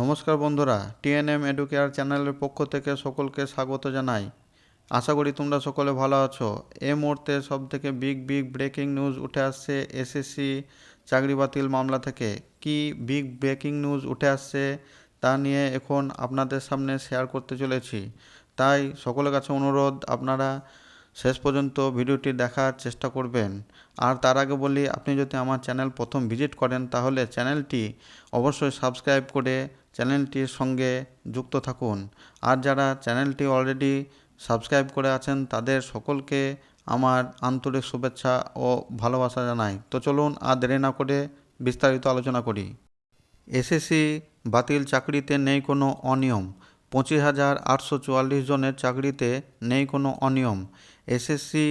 নমস্কার বন্ধুরা, TNM educare চ্যানেলের পক্ষ থেকে সকলকে স্বাগত জানাই। আশা করি তোমরা সকলে ভালো আছো। এ মুহূর্তে সব থেকে বিগ বিগ ব্রেকিং নিউজ উঠে আসছে এসএসসি চাকরি বাতিল মামলা থেকে। কি বিগ ব্রেকিং নিউজ উঠে আসছে তা নিয়ে এখন আপনাদের সামনে শেয়ার করতে চলেছি। তাই সকলের কাছে অনুরোধ, আপনারা শেষ পর্যন্ত ভিডিওটি দেখার চেষ্টা করবেন। আর তার আগে বলি, আপনি যদি আমার চ্যানেল প্রথম ভিজিট করেন, তাহলে চ্যানেলটি অবশ্যই সাবস্ক্রাইব করে চ্যানেলটির সঙ্গে যুক্ত থাকুন। আর যারা চ্যানেলটি অলরেডি সাবস্ক্রাইব করে আছেন, তাদের সকলকে আমার আন্তরিক শুভেচ্ছা ও ভালোবাসা জানাই। তো চলুন আর দেরি না করে বিস্তারিত আলোচনা করি। এসএসসি বাতিল চাকরিতে নেই কোনো অনিয়ম। পঁচিশ হাজার আটশো চুয়াল্লিশ জনের চাকরিতে নেই কোনো অনিয়ম। এসএসসি,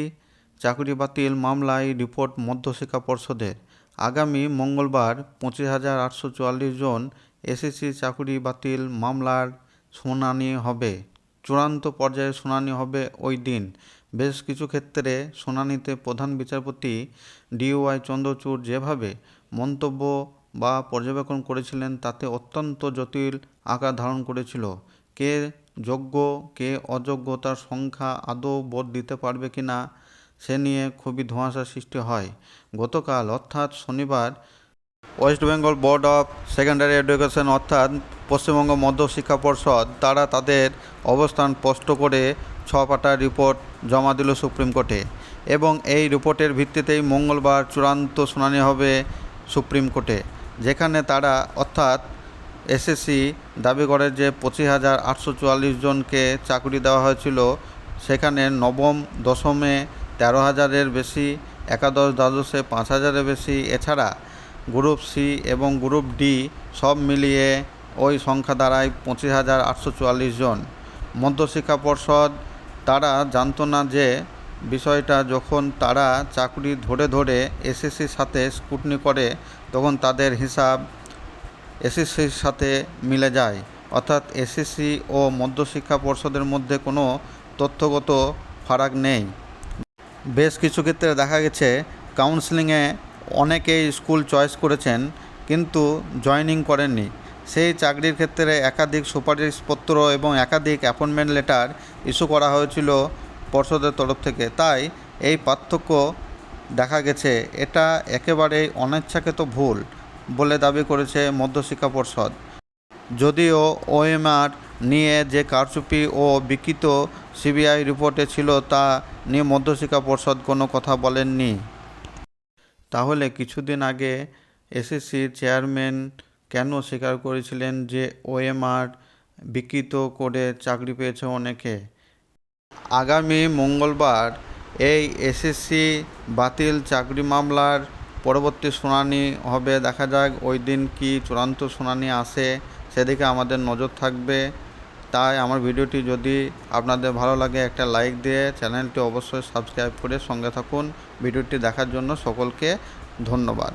চাকরি বাতিল মামলায় রিপোর্ট মধ্যশিক্ষা পর্ষদের। আগামী মঙ্গলবার পঁচিশ হাজার আটশো চুয়াল্লিশ জন এসএসসি চাকরি বাতিল মামলার শুনানি হবে। চূড়ান্ত পর্যায়ে শুনানি হবে ওই দিন। বেশ কিছু ক্ষেত্রে শুনানিতে প্রধান বিচারপতি ডিওয়াই চন্দ্রচূড় যেভাবে মন্তব্য বা পর্যবেক্ষণ করেছিলেন, তাতে অত্যন্ত জটিল আকার ধারণ করেছিল। কে যোগ্য, কে অযোগ্যতার সংখ্যা আদৌ বোধ দিতে পারবে কি না, সে নিয়ে খুবই ধোঁয়াশা সৃষ্টি হয়। গতকাল অর্থাৎ শনিবার West Bengal board of secondary education অর্থাৎ পশ্চিমবঙ্গ মধ্য শিক্ষা পর্ষদ, তারা তাদের অবস্থান স্পষ্ট করে ছ পাতার রিপোর্ট জমা দিল সুপ্রিম কোর্টে এবং এই রিপোর্টের ভিত্তিতেই মঙ্গলবার চূড়ান্ত শুনানি হবে সুপ্রিম কোর্টে, যেখানে তারা অর্থাৎ এসএসসি দাবি করে যে পঁচিশ হাজার আটশো চুয়াল্লিশ জনকে চাকরি দেওয়া হয়েছিল। সেখানে নবম, দশমে তেরো হাজারের বেশি, একাদশ, দ্বাদশে পাঁচ হাজারের বেশি। এছাড়া গ্রুপ সি এবং গ্রুপ ডি সব মিলিয়ে ওই সংখ্যা দাঁড়ায় পঁচিশ হাজার আটশো জন। মধ্যশিক্ষা পর্ষদ, তারা জানতো না যে বিষয়টা যখন তারা চাকরি ধরে ধরে এসএসসির সাথে স্কুটনি করে, তখন তাদের হিসাব এসএসসির সাথে মিলে যায়। অর্থাৎ এসএসসি ও মধ্যশিক্ষা পর্ষদের মধ্যে কোনো তথ্যগত ফারাক নেই। বেশ কিছু ক্ষেত্রে দেখা গেছে কাউন্সিলিংয়ে অনেকেই স্কুল চয়েস করেছেন, কিন্তু জয়েনিং করেননি। সেই চাকরির ক্ষেত্রে একাধিক সুপারিশপত্র এবং একাধিক অ্যাপয়েন্টমেন্ট লেটার ইস্যু করা হয়েছিল পর্ষদের তরফ থেকে। তাই এই পার্থক্য দেখা গেছে। এটা একেবারেই অনিচ্ছাকৃত ভুল। বলে দাবি করেছে মধ্যশিক্ষা পর্ষদ। যদিও ওএমআর নিয়ে যে কারচুপি ও বিকৃত সিবিআই রিপোর্টে ছিল তা নিয়ে মধ্যশিক্ষা পর্ষদ কোনো কথা বলেননি। তাহলে কিছুদিন আগে এসএসসির চেয়ারম্যান কেন স্বীকার করেছিলেন যে ওএমআর বিকৃত করে চাকরি পেয়েছে অনেকে? আগামী মঙ্গলবার এই এসএসসি বাতিল চাকরি মামলার পরবর্তী শুনানি হবে, দেখা যাক ওই দিন কি চূড়ান্ত শুনানি আসে, সেদিকে আমাদের নজর থাকবে। তাই আমার ভিডিওটি যদি আপনাদের ভালো লাগে, একটা লাইক দিয়ে চ্যানেলটি অবশ্যই সাবস্ক্রাইব করে সঙ্গে থাকুন। ভিডিওটি দেখার জন্য সকলকে ধন্যবাদ।